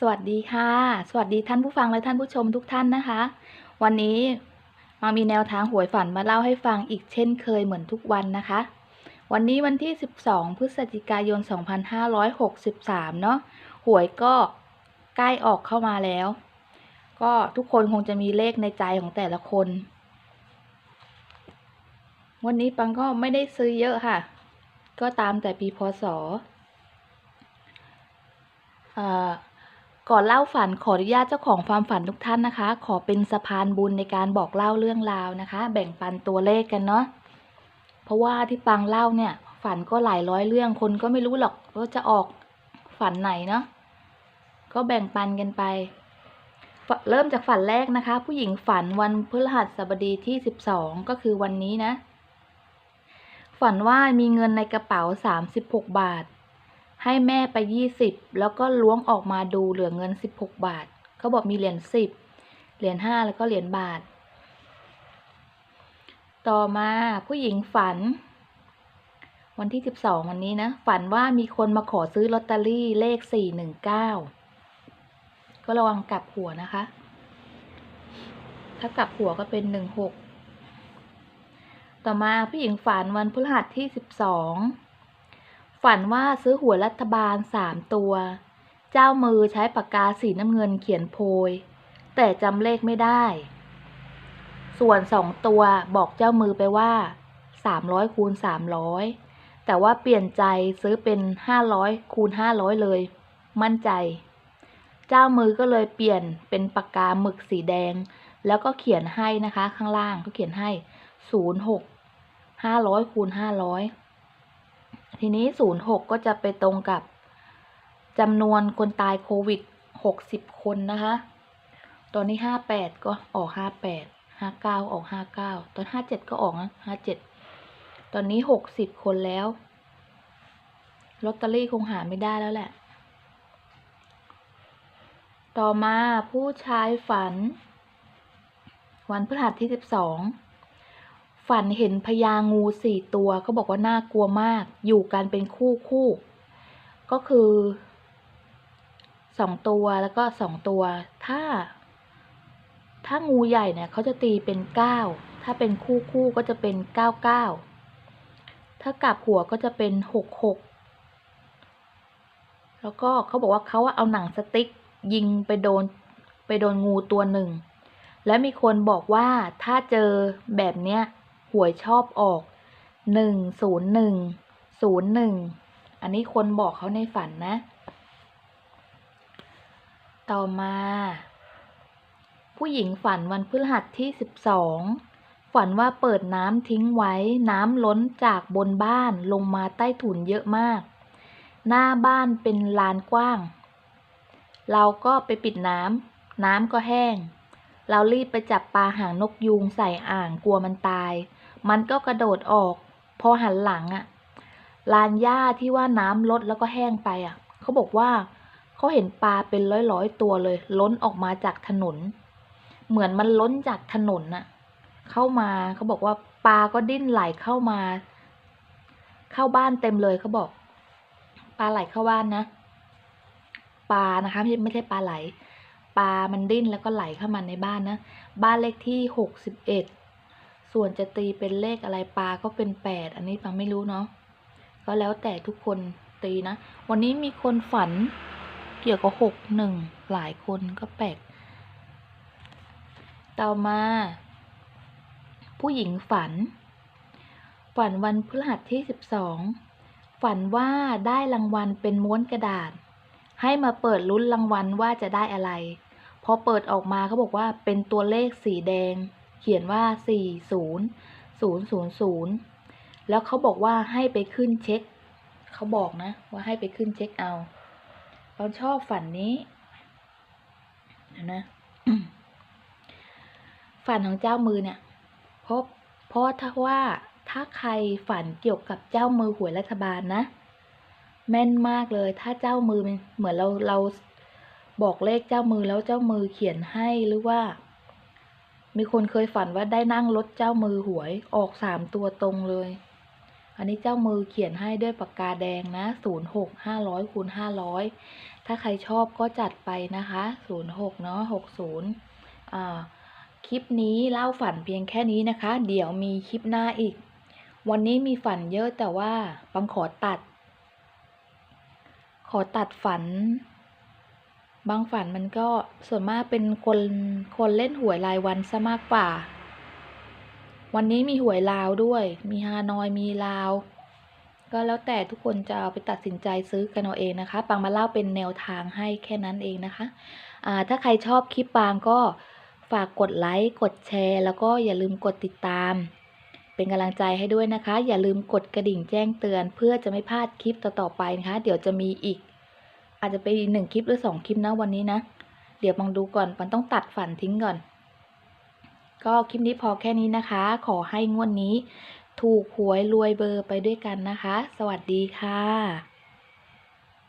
สวัสดีค่ะ สวัสดีท่านผู้ฟังและท่านผู้ชมทุกท่านนะคะ วันนี้มามีแนวทางหวยฝันมาเล่าให้ฟังอีกเช่นเคยเหมือนทุกวันนะคะ วันนี้วันที่ 12 พฤศจิกายน 2563 เนาะหวยก็ใกล้ออกเข้ามาแล้ว ก็ทุกคนคงจะมีเลขในใจของแต่ละคน วันนี้ปังก็ไม่ได้ซื้อเยอะค่ะ ก็ตามแต่ปีพศอ่อ ก่อนเล่าฝันขออนุญาตเจ้าของความฝันทุกท่านนะคะ ขอเป็นสะพานบุญในการบอกเล่าเรื่องราวนะคะ แบ่งปันตัวเลขกันเนาะเพราะว่าที่ปังเล่าเนี่ย ฝันก็หลายร้อยเรื่องคนก็ไม่รู้หรอกว่าจะออกฝันไหนเนาะก็แบ่งปันกันไป เริ่มจากฝันแรกนะคะ ผู้หญิงฝันวันพฤหัสบดีที่สิบสองก็คือวันนี้นะ ฝันว่ามีเงินในกระเป๋าสามสิบหกบาท ให้แม่ไปยี่สิบแล้วก็ล้วงออกมาดูเหลือเงินสิบหกบาท เขาบอกมีเหรียญสิบเหรียญห้าแล้วก็เหรียญบาท ต่อมาผู้หญิงฝัน วันที่สิบสองวันนี้นะ ฝันว่ามีคนมาขอซื้อลอตเตอรี่เลขสี่หนึ่งเก้าก็ระวังกลับหัวนะคะ ถ้ากลับหัวก็เป็นหนึ่งหกต่อมาผู้หญิงฝันวันพฤหัสที่สิบสอง ฝันว่าซื้อหวยรัฐบาลสามตัว เจ้ามือใช้ปากกาสีน้ำเงินเขียนโพย แต่จำเลขไม่ได้ ส่วนสองตัวบอกเจ้ามือไปว่าสามร้อยคูณสามร้อยแต่ว่าเปลี่ยนใจซื้อเป็นห้าร้อยคูณห้าร้อยเลย มั่นใจ เจ้ามือก็เลยเปลี่ยนเป็นปากกาหมึกสีแดง แล้วก็เขียนให้นะคะ ข้างล่างก็เขียนให้ศูนย์หกห้าร้อยคูณห้าร้อย ทีนี้ศูนย์หกก็จะไปตรงกับจำนวนคนตายโควิดหกสิบคนนะคะ ตอนนี้ห้าแปดก็ออกห้าแปดห้าเก้าออกห้าเก้าตอนห้าเจ็ดก็ออกนะห้าเจ็ดตอนนี้หกสิบคนแล้วลอตเตอรี่คงหาไม่ได้แล้วแหละ ต่อมาผู้ชายฝัน วันพฤหัสที่สิบสอง ฝันเห็นพญางูสี่ตัวก็บอกว่าน่ากลัวมาก อยู่กันเป็นคู่คู่ก็คือสองตัวแล้วก็สองตัว ถ้า ถ้างูใหญ่เนี่ยเขาจะตีเป็นเก้าถ้าเป็นคู่คู่ก็จะเป็นเก้าเก้าถ้ากลับหัวก็จะเป็นหกหกแล้วก็เขาบอกว่าเขาเอาหนังสติ๊กยิงไปโดนไปโดนงูตัวหนึ่ง และมีคนบอกว่าถ้าเจอแบบเนี้ย หวยชอบออกหนึ่งศูนย์หนึ่งศูนย์หนึ่งอันนี้คนบอกเขาในฝันนะ ต่อมา ผู้หญิงฝันวันพฤหัสที่สิบสองฝันว่าเปิดน้ำทิ้งไว้น้ำล้นจากบนบ้านลงมาใต้ถุนเยอะมาก หน้าบ้านเป็นลานกว้าง เราก็ไปปิดน้ำน้ำก็แห้ง เรารีบไปจับปลาหางนกยูงใส่อ่างกลัวมันตาย มันก็กระโดดออก พอหันหลังอะลานหญ้าที่ว่าน้ำลดแล้วก็แห้งไปอะเขาบอกว่าเขาเห็นปลาเป็นร้อยร้อยๆตัวเลย ล้นออกมาจากถนน เหมือนมันล้นจากถนนน่ะ เข้ามาเขาบอกว่าปลาก็ดิ้นไหลเข้ามา เข้าบ้านเต็มเลยเขาบอก ปลาไหลเข้าบ้านนะ ปลานะคะไม่ใช่ปลาไหล ปลา มันดิ้นแล้วก็ไหลเข้ามาในบ้านนะ บ้านเลขที่หกสิบเอ็ดส่วนจะตีเป็นเลขอะไรปลาก็เป็นแปดอันนี้ฟังไม่รู้เนาะ ก็แล้วแต่ทุกคนตีนะ วันนี้มีคนฝันเกี่ยวกับหกหนึ่งหลายคนก็แปลก ต่อมา ผู้หญิงฝัน ฝันวันพฤหัสที่สิบสองฝันว่าได้รางวัลเป็นม้วนกระดาษให้มาเปิดลุ้นรางวัลว่าจะได้อะไร พอเปิดออกมาเขาบอกว่าเป็นตัวเลขสีแดง เขียนว่า 40 000 แล้วเขาบอกว่าให้ไปขึ้นเช็ค เขาบอกนะ ว่าให้ไปขึ้นเช็คเอาเราชอบฝันนี้นะฝันของเจ้ามือเนี่ยเพราะเพราะถ้าว่าถ้าใครฝันเกี่ยวกับเจ้ามือหวยรัฐบาลนะ แม่นมากเลย ถ้าเจ้ามือเหมือนเราเรา บอกเลขเจ้ามือแล้วเจ้ามือเขียนให้หรือว่า มีคนเคยฝันว่าได้นั่งรถเจ้ามือหวยออกสามตัวตรงเลย อันนี้เจ้ามือเขียนให้ด้วยปากกาแดงนะศูนย์หกห้าร้อยคูณห้าร้อยถ้าใครชอบก็จัดไปนะคะศูนย์หกเนาะหกศูนย์อ่าคลิปนี้เล่าฝันเพียงแค่นี้นะคะ เดี๋ยวมีคลิปหน้าอีก วันนี้มีฝันเยอะแต่ว่าปังขอตัด ขอตัดฝัน บางฝันมันก็ส่วนมากเป็นคนคนเล่นหวยรายวันซะมากกว่า วันนี้มีหวยลาวด้วย มีฮานอยมีลาว ก็แล้วแต่ทุกคนจะเอาไปตัดสินใจซื้อกันเอาเองนะคะ ปังมาเล่าเป็นแนวทางให้แค่นั้นเองนะคะอ่าถ้าใครชอบคลิปปางก็ฝากกดไลค์ กดแชร์ แล้วก็อย่าลืมกดติดตาม เป็นกำลังใจให้ด้วยนะคะ อย่าลืมกดกระดิ่งแจ้งเตือน เพื่อจะไม่พลาดคลิปต่อๆไปนะคะ เดี๋ยวจะมีอีก อาจจะไปหนึ่งคลิปหรือสองคลิปนะวันนี้นะ เดี๋ยวปังดูก่อนมันต้องตัดฝันทิ้งก่อน ก็คลิปนี้พอแค่นี้นะคะ ขอให้งวดนนี้ ถูกหวยรวยเบอร์ไปด้วยกันนะคะ สวัสดีค่ะ